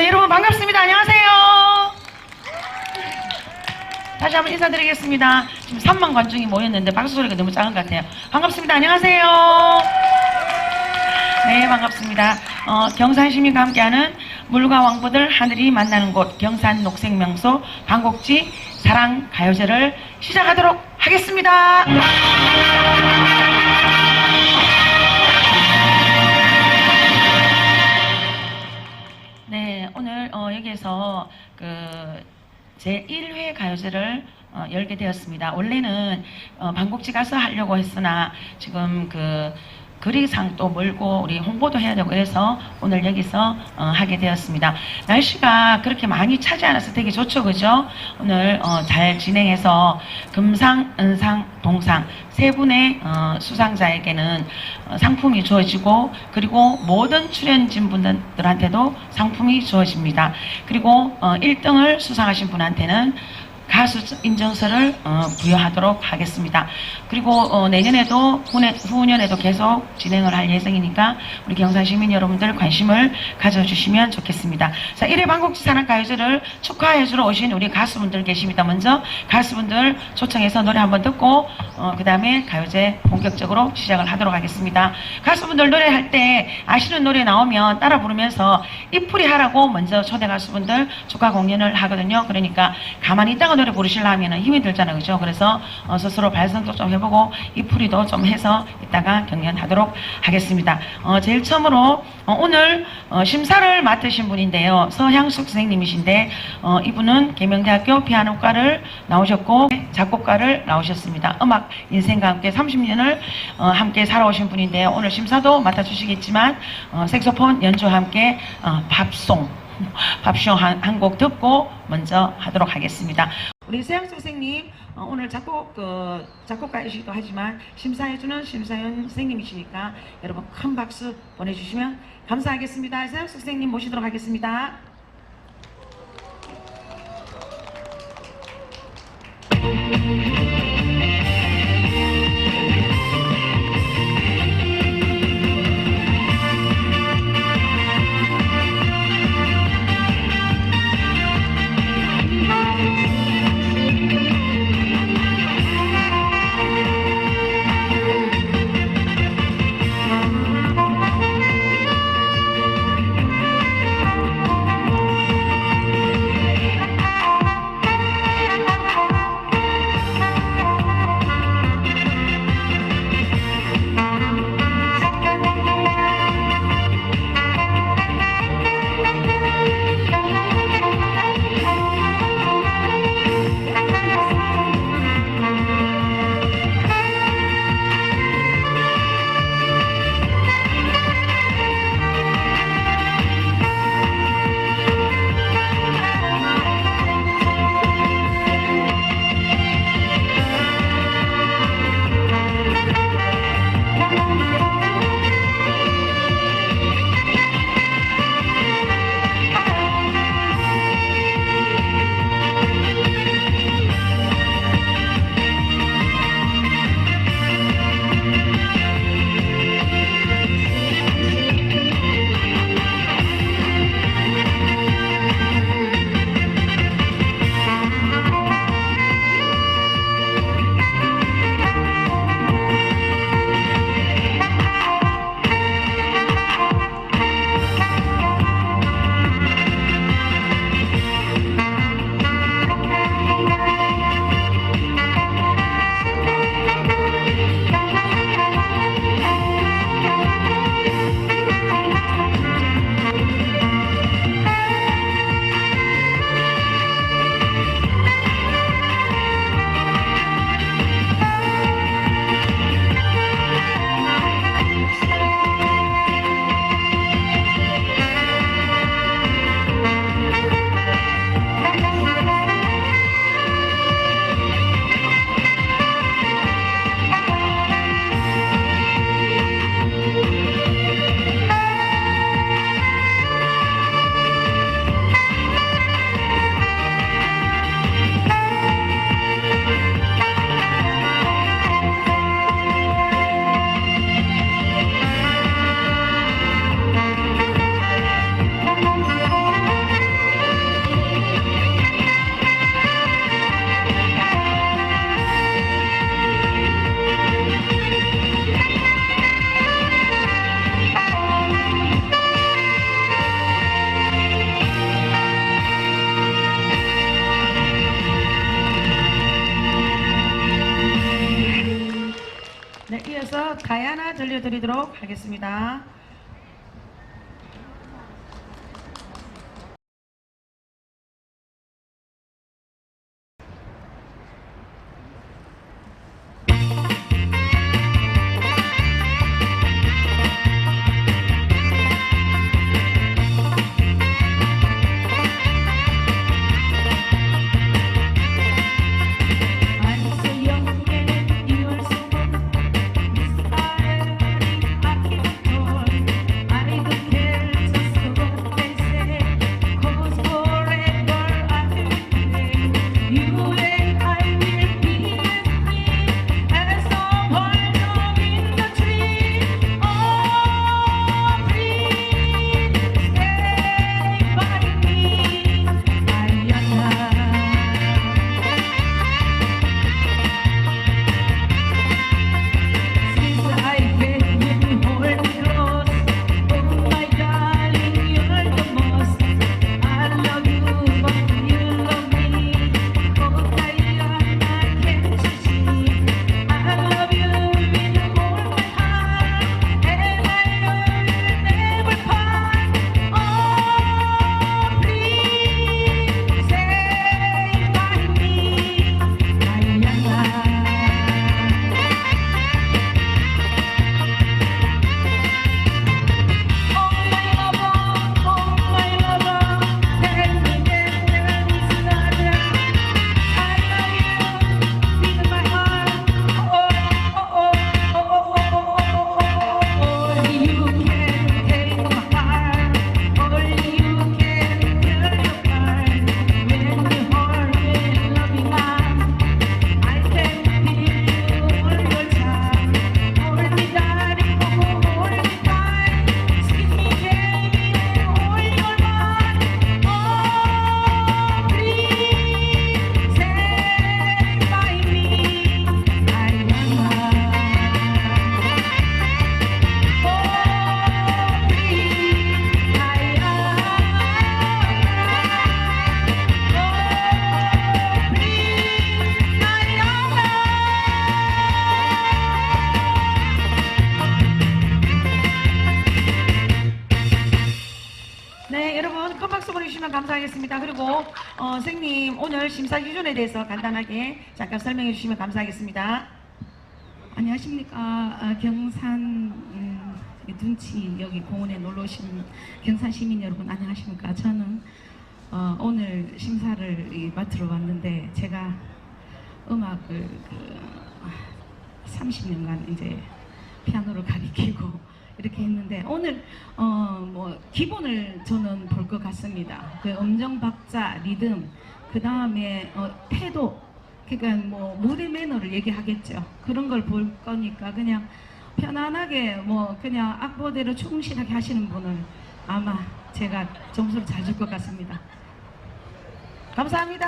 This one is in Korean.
자, 여러분 반갑습니다. 안녕하세요. 다시 한번 인사드리겠습니다. 지금 3만 관중이 모였는데 박수 소리가 너무 작은 것 같아요. 반갑습니다. 안녕하세요. 네, 반갑습니다. 어, 경산 시민과 함께하는 물과 왕보들 하늘이 만나는 곳 경산 녹색명소 방곡지 사랑 가요제를 시작하도록 하겠습니다. 오늘 어, 여기에서 그 제1회 가요제를 어, 열게 되었습니다. 원래는 어, 방곡지 가서 하려고 했으나 지금 그 거리상도 멀고 우리 홍보도 해야 되고 해서 오늘 여기서 어, 하게 되었습니다. 날씨가 그렇게 많이 차지 않아서 되게 좋죠, 그죠? 오늘 어, 잘 진행해서 금상, 은상, 동상 세 분의 어, 수상자에게는 어, 상품이 주어지고 그리고 모든 출연진 분들한테도 상품이 주어집니다. 그리고 어, 1등을 수상하신 분한테는 가수 인증서를 어, 부여하도록 하겠습니다. 그리고 어, 내년에도 후내, 후년에도 계속 진행을 할 예정이니까 우리 경산 시민 여러분들 관심을 가져주시면 좋겠습니다. 자, 1회 방곡지 산악가요제를 축하해주러 오신 우리 가수분들 계십니다. 먼저 가수분들 초청해서 노래 한번 듣고 어, 그 다음에 가요제 본격적으로 시작을 하도록 하겠습니다. 가수분들 노래할 때 아시는 노래 나오면 따라 부르면서 이풀이 하라고 먼저 초대 가수분들 축하 공연을 하거든요. 그러니까 가만히 있다가 노래 부르시려면 힘이 들잖아요. 그죠? 그래서 어, 스스로 발성도 좀 해보고 이풀이도 좀 해서 이따가 경연하도록 하겠습니다. 어, 제일 처음으로 어, 오늘 어, 심사를 맡으신 분인데요. 서향숙 선생님이신데 어, 이분은 계명대학교 피아노과를 나오셨고 작곡가를 나오셨습니다. 음악 인생과 함께 30년을 어, 함께 살아오신 분인데요. 오늘 심사도 맡아주시겠지만 어, 색소폰 연주와 함께 어, 팝송 밥쇼 한 곡 듣고 먼저 하도록 하겠습니다. 우리 세영수 선생님 어, 오늘 작곡 그 작곡가이시기도 하지만 심사해주는 심사위원 선생님이시니까 여러분 큰 박수 보내주시면 감사하겠습니다. 세영수 선생님 모시도록 하겠습니다. 가야나 들려드리도록 하겠습니다. 여러분 큰 박수 보내주시면 감사하겠습니다. 그리고 어, 선생님 오늘 심사 기준에 대해서 간단하게 잠깐 설명해 주시면 감사하겠습니다. 안녕하십니까 아, 경산 음, 둔치 여기 공원에 놀러 오신 경산 시민 여러분 안녕하십니까 저는 어, 오늘 심사를 이, 맡으러 왔는데 제가 음악을 그, 30년간 이제 피아노를 가리키고 이렇게 했는데 오늘 어 뭐 기본을 저는 볼 것 같습니다. 그 음정 박자, 리듬, 그 다음에 어, 태도, 그러니까 뭐 무대 매너를 얘기하겠죠. 그런 걸 볼 거니까 그냥 편안하게 뭐 그냥 악보대로 충실하게 하시는 분을 아마 제가 점수를 잘 줄 것 같습니다. 감사합니다.